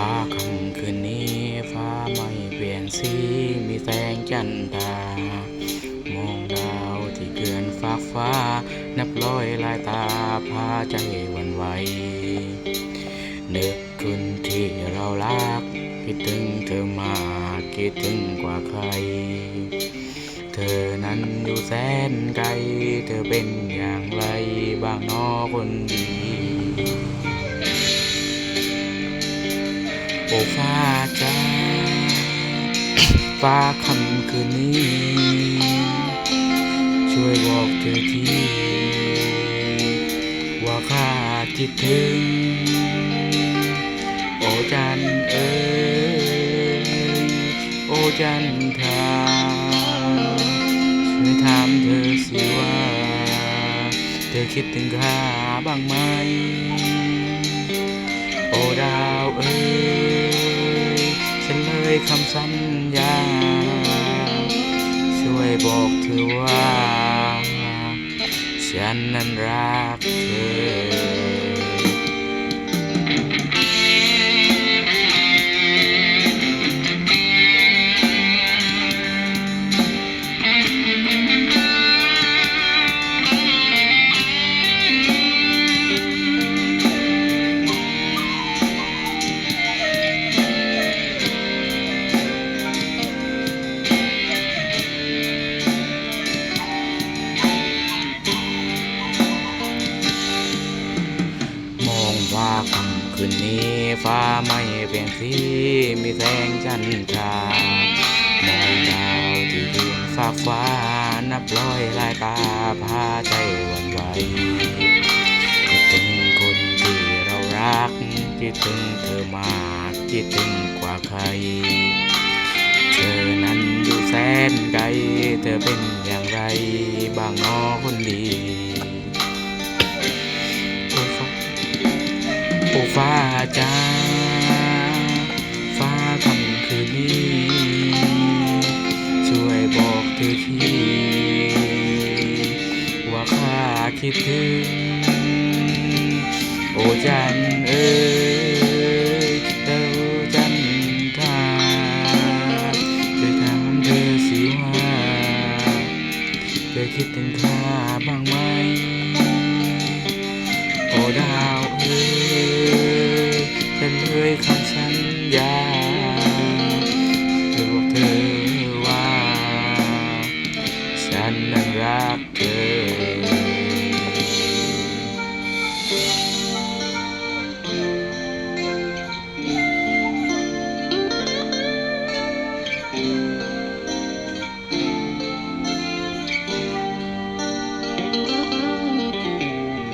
ฟ้าคำคืนนี้ฟ้าไม่เปลี่ยนสีมีแสงจันทรามองดาวที่เกลื่อนฟ้าฟ้า นับร้อยลายตาพาใจวันไหวนึกคุณที่เรารัก คิดถึงเธอมากคิดถึงกว่าใคร เธอนั้นอยู่แสนไกล เธอเป็นอย่างไรบ้างนอคนดี โอ้ฟ้าจ้าฟ้าคำคืนนี้ ช่วยบอกเธอทีว่าข้าคิดถึง โอจันเอ๋ยโอจันทราช่วยถามเธอสิว่า เธอคิดถึงข้าบ้างไหม โอดาวเอ๋ย คำสัญญา ช่วยบอกเธอว่า ฉันนั้นรักเธอ ว่าค่ำคืนนี้ฟ้าไม่เปลี่ยนสีมีแสงจันทรามองดาวที่เดืนฟากฟ้านับร้อยลายตาพาใจวันไหวคิดถึงคนที่เรารักคิดถึงเธอมากคิดถึงกว่าใคร เธอนั้นอยู่แสนไกล เธอเป็นอย่างไรบ้างนอคนดี อ้ฟ้าจ้าฟ้าคำคืนนี้ ช่วยบอกเธอทีว่าข้าคิดถึง โอ้จันเอ๋ยเต้าจันทราช่วยถามเธอสิว่าเธอคิดถึงข้าบ้างไหมโอ้ คำสัญญาบอกเธอว่า ฉันนั้นรักเธอ